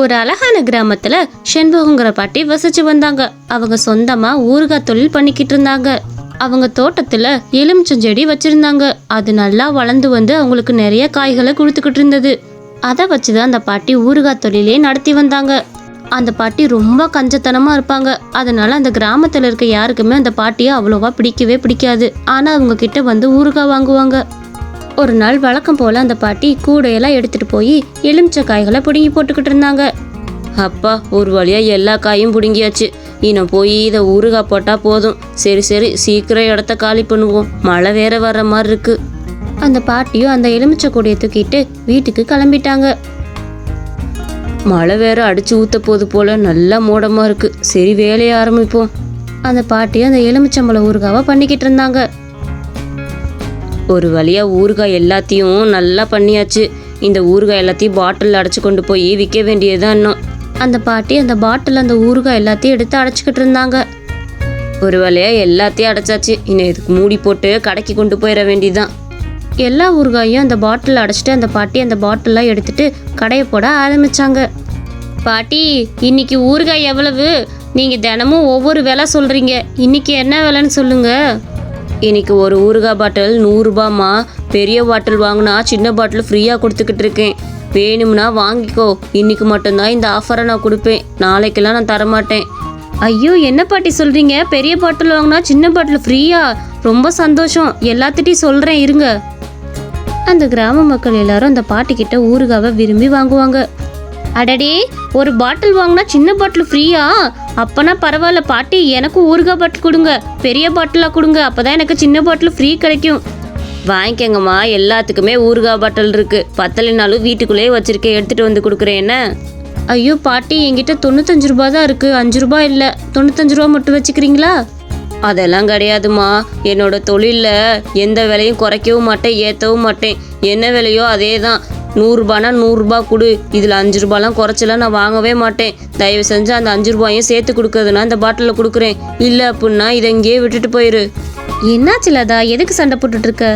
ஒரு அழகான கிராமத்துல செண்பகங்கிற பாட்டி வசிச்சு வந்தாங்க. அவங்க சொந்தமா ஊறுகாய் தொழில் பண்ணிக்கிட்டு இருந்தாங்க. அவங்க தோட்டத்துல எலுமிச்சம் செடி வச்சிருந்தாங்க. அது நல்லா வளர்ந்து வந்து அவங்களுக்கு நிறைய காய்களை கொடுத்துக்கிட்டு இருந்தது. அதை வச்சுதான் அந்த பாட்டி ஊறுகாய் தொழிலே நடத்தி வந்தாங்க. அந்த பாட்டி ரொம்ப கஞ்சத்தனமா இருப்பாங்க. அதனால அந்த கிராமத்துல இருக்க யாருக்குமே அந்த பாட்டியை அவ்வளோவா பிடிக்கவே பிடிக்காது. ஆனா அவங்க கிட்ட வந்து ஊறுகாய் வாங்குவாங்க. ஒரு நாள் வழக்கம் போல அந்த பாட்டி கூடையெல்லாம் எடுத்துட்டு போய் எலுமிச்சை காய்களை பிடுங்கி போட்டுக்கிட்டு இருந்தாங்க. அப்பா ஒரு வழியா எல்லா காயும் பிடுங்கியாச்சு. இன்னும் போய் இதை ஊறுகாய் போட்டா போதும். சரி சரி சீக்கிரம் இடத்த காலி பண்ணுவோம். மழை வேற வர்ற மாதிரி இருக்கு. அந்த பாட்டியும் அந்த எலுமிச்சை கூடையை தூக்கிட்டு வீட்டுக்கு கிளம்பிட்டாங்க. மழை வேற அடிச்சு ஊத்த போது போல நல்லா மூடமா இருக்கு. சரி வேலையை ஆரம்பிப்போம். அந்த பாட்டியும் அந்த எலுமிச்சம்பழம் ஊறுகாவை பண்ணிக்கிட்டு இருந்தாங்க. ஒரு வழியாக ஊறுகாய் எல்லாத்தையும் நல்லா பண்ணியாச்சு. இந்த ஊறுகாய் எல்லாத்தையும் பாட்டிலில் அடைச்சி கொண்டு போய் விற்க வேண்டியதுதான் இன்னும். அந்த பாட்டி அந்த பாட்டில் அந்த ஊறுகாய் எல்லாத்தையும் எடுத்து அடைச்சிக்கிட்டு இருந்தாங்க. ஒரு வழியாக எல்லாத்தையும் அடைச்சாச்சு. இன்னும் இதுக்கு மூடி போட்டு கடைக்கு கொண்டு போயிட வேண்டியதுதான். எல்லா ஊறுகாயும் அந்த பாட்டில் அடைச்சிட்டு அந்த பாட்டி அந்த பாட்டிலாம் எடுத்துட்டு கடையை போட ஆரம்பிச்சாங்க. பாட்டி இன்னைக்கு ஊறுகாய் எவ்வளவு? நீங்கள் தினமும் ஒவ்வொரு விலை சொல்கிறீங்க இன்னைக்கு என்ன விலைன்னு சொல்லுங்கள் இன்னைக்கு ஒரு ஊறுகாய் பாட்டில் நூறுரூபாம்மா பெரிய பாட்டில் வாங்கினா சின்ன பாட்டில் ஃப்ரீயாக கொடுத்துக்கிட்டு இருக்கேன். வேணும்னா வாங்கிக்கோ. இன்னைக்கு மட்டும்தான் இந்த ஆஃபரை நான் கொடுப்பேன். நாளைக்கெல்லாம் நான் தரமாட்டேன். ஐயோ என்ன பாட்டி சொல்கிறீங்க பெரிய பாட்டில் வாங்கினா சின்ன பாட்டில் ஃப்ரீயா? ரொம்ப சந்தோஷம். எல்லாத்திட்டையும் சொல்கிறேன் இருங்க. அந்த கிராம மக்கள் எல்லாரும் அந்த பாட்டிக்கிட்ட ஊறுகாவை விரும்பி வாங்குவாங்க. அடடே ஒரு பாட்டில் வாங்கினா சின்ன பாட்டில் ஃப்ரீயா? அப்பனா பரவாயில்ல பாட்டி எனக்கும் ஊறுகாய் பாட்டில் கொடுங்க. பெரிய பாட்டிலாக கொடுங்க அப்பதான் எனக்கு சின்ன பாட்டில் ஃப்ரீ கிடைக்கும். வாங்கிக்கங்கம்மா எல்லாத்துக்குமே ஊறுகாய் பாட்டில் இருக்கு. பத்தலைனாலும் வீட்டுக்குள்ளேயே வச்சிருக்கேன் எடுத்துட்டு வந்து கொடுக்குறேன் என்ன? ஐயோ பாட்டி என்கிட்ட தொண்ணூத்தஞ்சு ரூபாய் தான் இருக்கு. அஞ்சு ரூபாய் இல்லை. தொண்ணூத்தஞ்சு ரூபா மட்டும் வச்சுக்கிறீங்களா? அதெல்லாம் கிடையாதுமா என்னோட தொழிலில் எந்த விலையும் குறைக்கவும் மாட்டேன் ஏற்றவும் மாட்டேன். என்ன விலையோ அதே தான் நூறுரூபானா நூறுரூபா கொடு. இதில் அஞ்சு ரூபாலாம் குறைச்சலாம் நான் வாங்கவே மாட்டேன். தயவு செஞ்சு அந்த அஞ்சு ரூபாயும் சேர்த்து கொடுக்கறதுனா இந்த பாட்டிலில் கொடுக்குறேன். இல்லை அப்படின்னா இதை இங்கேயே விட்டுட்டு போயிரு. என்னாச்சு லதா? எதுக்கு சண்டை போட்டுட்டு இருக்க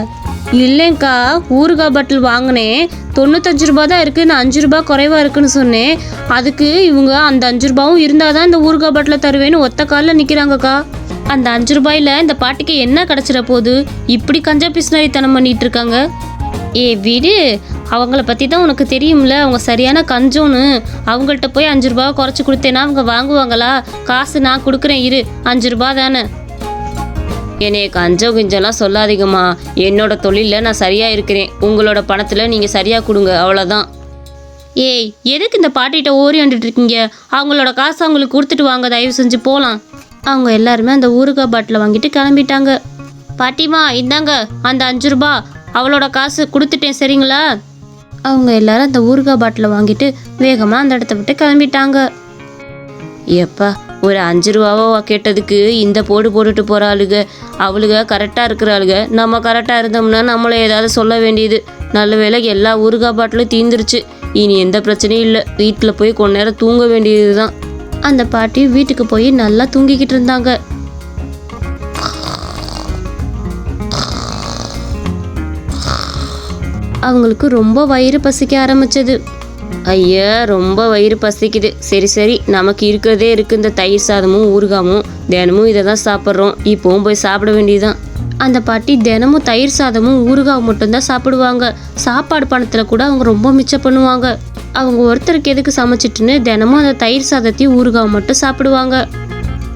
இல்லைங்க்கா ஊறுகாய் பாட்டில் வாங்கினேன். தொண்ணூத்தஞ்சு ரூபா தான் இருக்குது நான் அஞ்சு ரூபா குறைவா இருக்குன்னு சொன்னேன். அதுக்கு இவங்க அந்த அஞ்சு ரூபாவும் இருந்தால் தான் இந்த ஊறுகாய் பாட்டில் தருவேன்னு ஒத்த காலில் நிற்கிறாங்கக்கா அந்த அஞ்சு ரூபாயில இந்த பாட்டிக்கு என்ன கிடைச்சிட போகுது இப்படி கஞ்சா பிஸ்னரித்தனம் பண்ணிட்டு இருக்காங்க ஏ விடு. அவங்கள பற்றி தான் உனக்கு தெரியும்ல? அவங்க சரியான கஞ்சோன்னு. அவங்கள்ட்ட போய் அஞ்சு ரூபா குறைச்சி கொடுத்தேன்னா அவங்க வாங்குவாங்களா? காசு நான் கொடுக்குறேன் இரு. அஞ்சு ரூபா தானே. என்னைய கஞ்சம் கிஞ்சம்லாம் சொல்லாதீங்கம்மா. என்னோட தொழிலில் நான் சரியாக இருக்கிறேன். உங்களோட பணத்தில் நீங்கள் சரியாக கொடுங்க அவ்வளோதான் ஏய் எதுக்கு இந்த பாட்டிகிட்ட ஓரி இருக்கீங்க? அவங்களோட காசு அவங்களுக்கு கொடுத்துட்டு வாங்க தயவு செஞ்சு போகலாம் அவங்க எல்லாருமே அந்த ஊறுகாய் பாட்டில் வாங்கிட்டு கிளம்பிட்டாங்க. பாட்டிமா இந்தாங்க அந்த அஞ்சு ரூபா. அவளோட காசு கொடுத்துட்டேன் சரிங்களா? அவங்க எல்லாரும் அந்த ஊறுகாய் பாட்டிலை வாங்கிட்டு வேகமாக அந்த இடத்த விட்டு கிளம்பிட்டாங்க. எப்பா ஒரு அஞ்சு ரூபாவோ கேட்டதுக்கு இந்த போடு போட்டுட்டு போகிற ஆளுக அவளுக கரெக்டாக இருக்கிற ஆளுக. நம்ம கரெக்டாக இருந்தோம்னா நம்மளை ஏதாவது சொல்ல வேண்டியது. நல்ல வேளை எல்லா ஊறுகாய் பாட்டிலும் தீந்துருச்சு. இனி எந்த பிரச்சனையும் இல்லை. வீட்டில் போய் கொஞ்ச நேரம் தூங்க வேண்டியது தான் அந்த பாட்டி வீட்டுக்கு போய் நல்லா தூங்கிக்கிட்டு இருந்தாங்க. அவங்களுக்கு ரொம்ப வயிறு பசிக்க ஆரம்பிச்சது. ஐயா ரொம்ப வயிறு பசிக்குது. சரி சரி நமக்கு இருக்கிறதே இருக்கு. இந்த தயிர் சாதமும் ஊறுகாமும் தினமும் இதை தான் சாப்பிட்றோம். இப்போவும் போய் சாப்பிட வேண்டியதுதான். அந்த பாட்டி தினமும் தயிர் சாதமும் ஊறுகாவும் மட்டும்தான் சாப்பிடுவாங்க. சாப்பாடு பணத்தில் கூட அவங்க ரொம்ப மிச்சம் பண்ணுவாங்க. அவங்க ஒருத்தருக்கு எதுக்கு சமைச்சிட்டுன்னு தினமும் அந்த தயிர் சாதத்தையும் ஊறுகாய் மட்டும் சாப்பிடுவாங்க.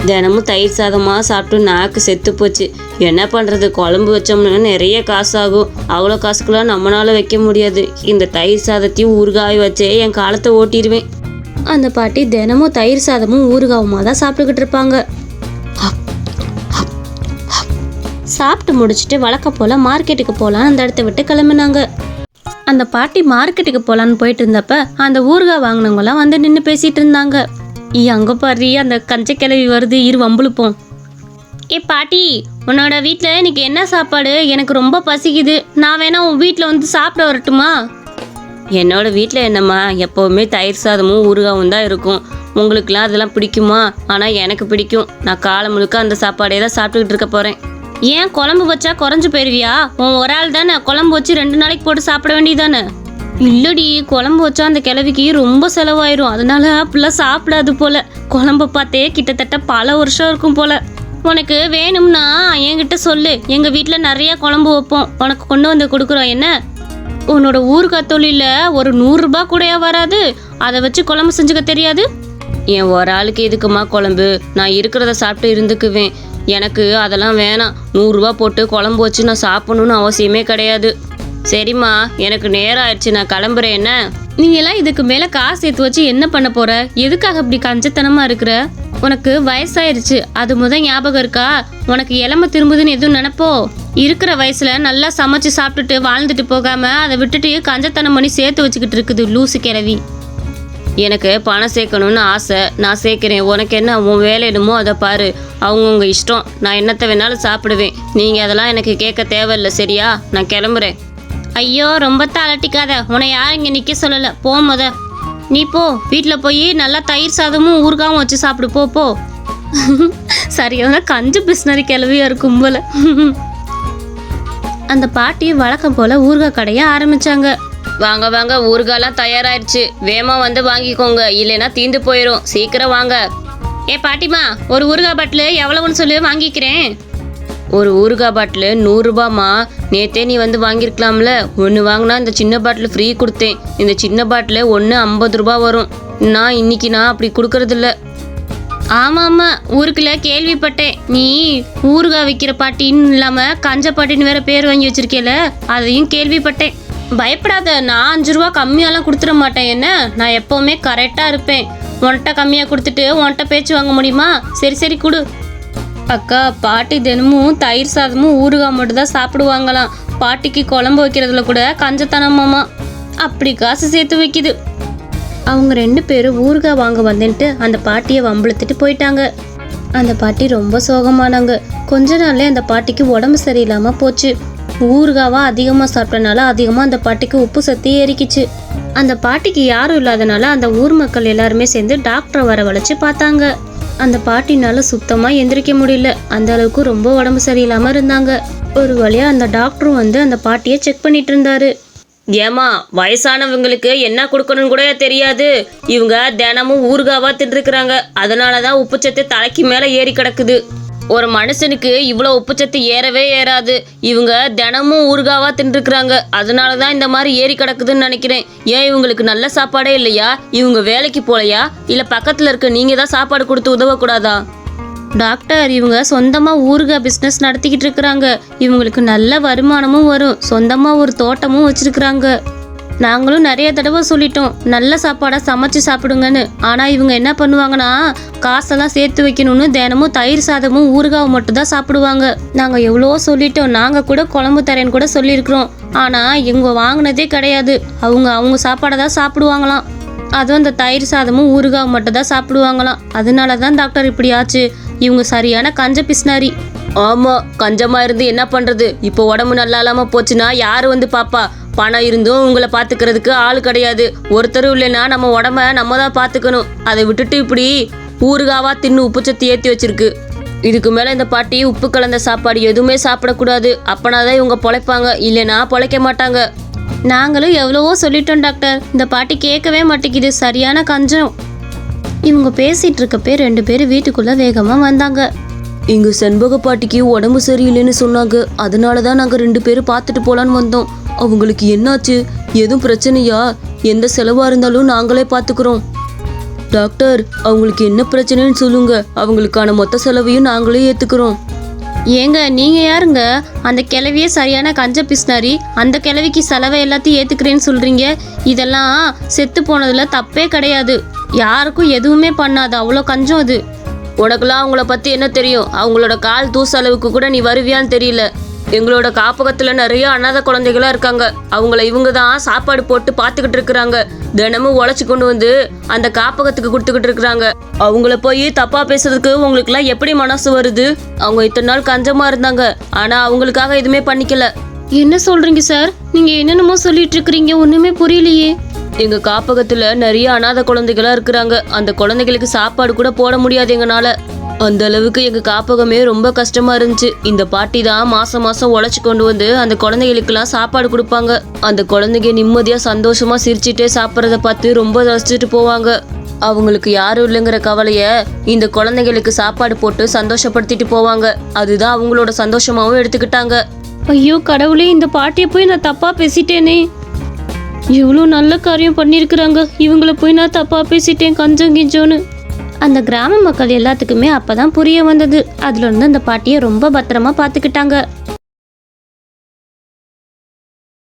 தினமும் தயிர் சாதமாக சாப்பிட்டு நாக்கு செத்து போச்சு. என்ன பண்ணுறது குழம்பு வச்சோம்னா நிறைய காசு ஆகும் அவ்வளோ காசுக்கெல்லாம் நம்மளால வைக்க முடியாது. இந்த தயிர் சாதத்தையும் ஊறுகாய் வச்சே என் காலத்தை ஓட்டிடுவேன். அந்த பாட்டி தினமும் தயிர் சாதமும் ஊறுகாவுமாக தான் சாப்பிட்டுக்கிட்டு இருப்பாங்க. சாப்பிட்டு முடிச்சுட்டு வழக்கம் போல் மார்க்கெட்டுக்கு போகலான்னு அந்த இடத்த விட்டு கிளம்புனாங்க. அந்த பாட்டி மார்க்கெட்டுக்கு போகலான்னு போயிட்டு இருந்தப்ப அந்த ஊறுகாய் வாங்கினவங்கலாம் வந்து நின்று பேசிட்டு இருந்தாங்க. ஈ அங்கே பாரு அந்த கஞ்ச கிளவி வருது இரு வம்புழுப்போம் ஏ பாட்டி உன்னோட வீட்டில் இன்னைக்கு என்ன சாப்பாடு? எனக்கு ரொம்ப பசிக்குது. நான் வேணா உன் வீட்டில் வந்து சாப்பிட வரட்டுமா? என்னோட வீட்டில் என்னம்மா எப்போவுமே தயிர் சாதமும் ஊறுகாவும் தான் இருக்கும். உங்களுக்குலாம் அதெல்லாம் பிடிக்குமா? ஆனால் எனக்கு பிடிக்கும். நான் காலம் முழுக்க அந்த சாப்பாடே தான் சாப்பிட்டுக்கிட்டு இருக்க போகிறேன் ஏன் குழம்பு வச்சா குறைஞ்சு போயிருவியா? உன் ஒரு ஆள் தானே குழம்பு வச்சு ரெண்டு நாளைக்கு போட்டு சாப்பிட வேண்டியதானே இல்லடி குழம்பு வச்சா அந்த கிழவிக்கு ரொம்ப செலவாயிரும். அதனால அப்படிலாம் சாப்பிடாது போல. குழம்பு பார்த்தே கிட்டத்தட்ட பல வருஷம் இருக்கும் போல. உனக்கு வேணும்னா என்கிட்ட சொல்லு. எங்க வீட்டில் நிறைய குழம்பு வைப்போம். உனக்கு கொண்டு வந்து கொடுக்குறோம். என்ன? உன்னோட ஊருக்கா தொழில ஒரு நூறுரூபா கூடயா வராது? அதை வச்சு குழம்பு செஞ்சுக்க தெரியாது? என் ஒரு ஆளுக்கு எதுக்குமா குழம்பு? நான் இருக்கிறத சாப்பிட்டு இருந்துக்குவேன். எனக்கு அதெல்லாம் வேணாம். நூறுரூவா போட்டு குழம்பு வச்சு நான் சாப்பிடணும்னு அவசியமே கிடையாது. சரிம்மா எனக்கு நேரம் ஆயிடுச்சு நான் கிளம்புறேன் என்ன? நீ எல்லாம் இதுக்கு மேல காசு சேர்த்து வச்சு என்ன பண்ண போற? எதுக்காக இப்படி கஞ்சத்தனமா இருக்கிற? உனக்கு வயசாயிருச்சு அது முத ஞாபகம் இருக்கா? உனக்கு இளம திரும்புதுன்னு எதுவும் நினைப்போ? இருக்கிற வயசுல நல்லா சமைச்சு சாப்பிட்டுட்டு வாழ்ந்துட்டு போகாம அதை விட்டுட்டு கஞ்சத்தனம் பண்ணி சேர்த்து வச்சுக்கிட்டு இருக்குது லூசு கிழவி. எனக்கு பணம் சேர்க்கணும்னு ஆசை. நான் சேர்க்கிறேன். உனக்கு என்ன உன் வேலை என்னமோ அதை பாரு. அவங்கவுங்க இஷ்டம். நான் என்னத்தை வேணாலும் சாப்பிடுவேன். நீங்கள் அதெல்லாம் எனக்கு கேட்க தேவையில்லை சரியா? நான் கிளம்புறேன். ஐயோ ரொம்ப தலட்டிக்காத. உன்னை யாரும் இங்கே நிற்க சொல்லலை. போ முத. நீ போ. வீட்டில் போய் நல்லா தயிர் சாதமும் ஊறுகாவும் வச்சு சாப்பிடு. போ போ. சரியான கஞ்சு பிஸ்னரி கிளவியா இருக்கும் போல. அந்த பாட்டி வழக்கம் போல ஊறுகாய் கடையை ஆரம்பிச்சாங்க. வாங்க வாங்க. ஊறுகாய்லாம் தயாராயிருச்சு. வேமா வந்து வாங்கிக்கோங்க. இல்லைன்னா தீந்து போயிடும் சீக்கிரம் வாங்க. ஏ பாட்டிமா ஒரு ஊறுகாய் பாட்டில் எவ்வளவுன்னு சொல்லி வாங்கிக்கிறேன். ஒரு ஊறுகாய் பாட்டில் நூறுரூபாமா நேத்தே நீ வந்து வாங்கியிருக்கலாம்ல. ஒன்று வாங்கினா இந்த சின்ன பாட்டில் ஃப்ரீ கொடுத்தேன். இந்த சின்ன பாட்டில் ஒன்று ஐம்பது ரூபா வரும். நான் இன்னைக்கு நான் அப்படி கொடுக்கறதில்ல. ஆமாம் ஆமாம் ஊருக்குள்ள கேள்விப்பட்டேன். நீ ஊறுகாய் விற்கிற பாட்டின்னு இல்லாமல் கஞ்ச பாட்டின்னு வேற பேர் வாங்கி வச்சிருக்கேல அதையும் கேள்விப்பட்டேன். பயப்படாத நான் அஞ்சு ரூபா கம்மியாலாம் கொடுத்துட மாட்டேன் என்ன? நான் எப்போவுமே கரெக்டாக இருப்பேன். உன்கிட்ட கம்மியாக கொடுத்துட்டு உன்கிட்ட பேச்சு வாங்க முடியுமா? சரி சரி கொடு. அக்கா பாட்டி தினமும் தயிர் சாதமும் ஊறுகாய் மட்டும் தான் சாப்பிடுவாங்களாம். பாட்டிக்கு குழம்பு வைக்கிறதுல கூட கஞ்சத்தனமாமா அப்படி காசு சேர்த்து வைக்குது. அவங்க ரெண்டு பேரும் ஊறுகாய் வாங்க வந்துட்டு அந்த பாட்டியை வம்பிழுத்துட்டு போயிட்டாங்க. அந்த பாட்டி ரொம்ப சோகமானாங்க. கொஞ்ச நாள்லயே அந்த பாட்டிக்கு உடம்பு சரியில்லாமல் போச்சு. ஊறுகாவா அதிகமாக சாப்பிட்டனால அதிகமாக அந்த பாட்டிக்கு உப்பு சத்து ஏறிக்கிச்சு. அந்த பாட்டிக்கு யாரும் இல்லாதனால அந்த ஊர் மக்கள் எல்லாருமே சேர்ந்து டாக்டரை வரவழைச்சு பார்த்தாங்க. அந்த பாட்டினால சுத்தமாக எந்திரிக்க முடியல. அந்த அளவுக்கு ரொம்ப உடம்பு சரியில்லாம இருந்தாங்க. ஒரு வழியா அந்த டாக்டரும் வந்து அந்த பாட்டியை செக் பண்ணிட்டு இருந்தாரு. ஏமா வயசானவங்களுக்கு என்ன கொடுக்கணும்னு கூட தெரியாது. இவங்க தினமும் ஊறுகாவா தின்றுக்கிறாங்க அதனால தான் உப்புச்சத்து தலைக்கு மேலே ஏறி கிடக்குது. ஒரு மனுஷனுக்கு இவ்வளோ உப்புச்சத்து ஏறவே ஏறாது. இவங்க தினமும் ஊறுகாவா தின்றுக்கிறாங்க அதனால தான் இந்த மாதிரி ஏறி கிடக்குதுன்னு நினைக்கிறேன். ஏன் இவங்களுக்கு நல்ல சாப்பாடே இல்லையா? இவங்க வேலைக்கு போலையா? இல்லை பக்கத்தில் இருக்க நீங்கள் தான் சாப்பாடு கொடுத்து உதவக்கூடாதா? டாக்டர் இவங்க சொந்தமாக ஊறுகாய் பிஸ்னஸ் நடத்திக்கிட்டு இருக்கிறாங்க. இவங்களுக்கு நல்ல வருமானமும் வரும். சொந்தமாக ஒரு தோட்டமும் வச்சிருக்கிறாங்க. நாங்களும் நிறைய தடவை சொல்லிட்டோம் நல்ல சாப்பாடாக சமைச்சு சாப்பிடுங்கன்னு. ஆனால் இவங்க என்ன பண்ணுவாங்கன்னா காசெல்லாம் சேர்த்து வைக்கணும்னு தினமும் தயிர் சாதமும் ஊறுகாவும் மட்டும் தான் சாப்பிடுவாங்க. நாங்கள் எவ்வளோ சொல்லிட்டோம் நாங்கள் கூட குழம்பு தரேன்னு கூட சொல்லியிருக்கிறோம். ஆனால் இவங்க வாங்கினதே கிடையாது. அவங்க அவங்க சாப்பாடை தான் சாப்பிடுவாங்களாம். அதுவும் அந்த தயிர் சாதமும் ஊறுகாவும் மட்டும் தான் சாப்பிடுவாங்களாம். அதனால தான் டாக்டர் இப்படி ஆச்சு. இவங்க சரியான கஞ்ச பிஸ்னாரி ஆமா கஞ்சமா இருந்து என்ன பண்றது? இப்போ உடம்பு நல்லா இல்லாம போச்சுன்னா யாரு வந்து பாப்பா? பணம் இருந்தும் உங்களை பாத்துக்கிறதுக்கு ஆள் கிடையாது. ஒருத்தரும் இல்லைன்னா நம்ம உடம்ப நம்ம தான் பாத்துக்கணும். அதை விட்டுட்டு இப்படி ஊறுகாவா தின்னு உப்புச்சத்து ஏத்தி வச்சிருக்கு. இதுக்கு மேல இந்த பாட்டி உப்பு கலந்த சாப்பாடு எதுவுமே சாப்பிடக்கூடாது. அப்பனாதான் இவங்க பொழைப்பாங்க. இல்லைன்னா பொழைக்க மாட்டாங்க. நாங்களும் எவ்வளவோ சொல்லிட்டோம் டாக்டர். இந்த பாட்டி கேட்கவே மாட்டேங்குது. சரியான கஞ்சம். இவங்க பேசிட்டு இருக்கப்பே ரெண்டு பேரும் வீட்டுக்குள்ள வேகமா வந்தாங்க. இங்க செண்பக பாட்டிக்கு உடம்பு சரியில்லைன்னு சொன்னாங்க. அதனால தான் நாங்க ரெண்டு பேரும் பார்த்துட்டு போலான்னு வந்தோம். அவங்களுக்கு என்னாச்சு? எதுவும் பிரச்சனையா? எந்த செலவா இருந்தாலும் நாங்களே பார்த்துக்கிறோம் டாக்டர் அவங்களுக்கு என்ன பிரச்சனைன்னு சொல்லுங்க. அவங்களுக்கான மொத்த செலவையும் நாங்களே ஏத்துக்கிறோம். ஏங்க நீங்க யாருங்க? அந்த கிளவியே சரியான கஞ்ச பிஸ்னாரி அந்த கிளவிக்கு செலவை எல்லாத்தையும் ஏத்துக்கிறேன்னு சொல்றீங்க. இதெல்லாம் செத்து போனதுல தப்பே கிடையாது. யாருக்கும் எதுவுமே பண்ணாது. அவ்வளோ கஞ்சம் அது. உனக்குலாம் அவங்கள பற்றி என்ன தெரியும்? அவங்களோட கால் தூசளவுக்கு கூட நீ வருவியான்னு தெரியல. எங்களோட காப்பகத்துல நிறைய அனாதை குழந்தைகளா இருக்காங்க. அவங்கள இவங்க தான் சாப்பாடு போட்டு பார்த்துக்கிட்டு இருக்கிறாங்க. தினமும் உழைச்சி கொண்டு வந்து அந்த காப்பகத்துக்கு கொடுத்துக்கிட்டு இருக்கிறாங்க. அவங்கள போய் தப்பா பேசுறதுக்கு உங்களுக்குலாம் எப்படி மனசு வருது? அவங்க இத்தனை நாள் கஞ்சமா இருந்தாங்க. ஆனா அவங்களுக்காக எதுவுமே பண்ணிக்கல. என்ன சொல்றீங்க சார்? நீங்க என்னென்னமோ சொல்லிட்டு இருக்கிறீங்க. ஒண்ணுமே புரியலையே. எங்க காப்பகத்துல நிறைய அனாதை குழந்தைகளா இருக்கிறாங்க. அந்த குழந்தைகளுக்கு சாப்பாடு கூட போட முடியாது எங்கனால. அந்த அளவுக்கு எங்க காப்பகமே ரொம்ப கஷ்டமா இருந்துச்சு. இந்த பாட்டி தான் மாசம் மாசம் உழைச்சு கொண்டு வந்து அந்த குழந்தைகளுக்கெல்லாம் சாப்பாடு கொடுப்பாங்க. அந்த குழந்தைங்க நிம்மதியா சந்தோஷமா சிரிச்சிட்டே சாப்பிட்றத பார்த்து ரொம்ப ரசிச்சுட்டு போவாங்க. அவங்களுக்கு யாரும் இல்லைங்கிற கவலைய இந்த குழந்தைகளுக்கு சாப்பாடு போட்டு சந்தோஷப்படுத்திட்டு போவாங்க. அதுதான் அவங்களோட சந்தோஷமாவும் எடுத்துக்கிட்டாங்க. ஐயோ கடவுளே இந்த பாட்டியை போய் நான் தப்பா பேசிட்டேனே. இவ்வளோ நல்ல காரியம் பண்ணியிருக்கிறாங்க. இவங்கள போய் நான் தப்பா பேசிட்டேன் கஞ்சம் கிஞ்சோன்னு. அந்த கிராம மக்கள் எல்லாத்துக்குமே அப்பதான் புரிய வந்தது. அதுல இருந்து அந்த பாட்டியை ரொம்ப பத்திரமா பார்த்துக்கிட்டாங்க.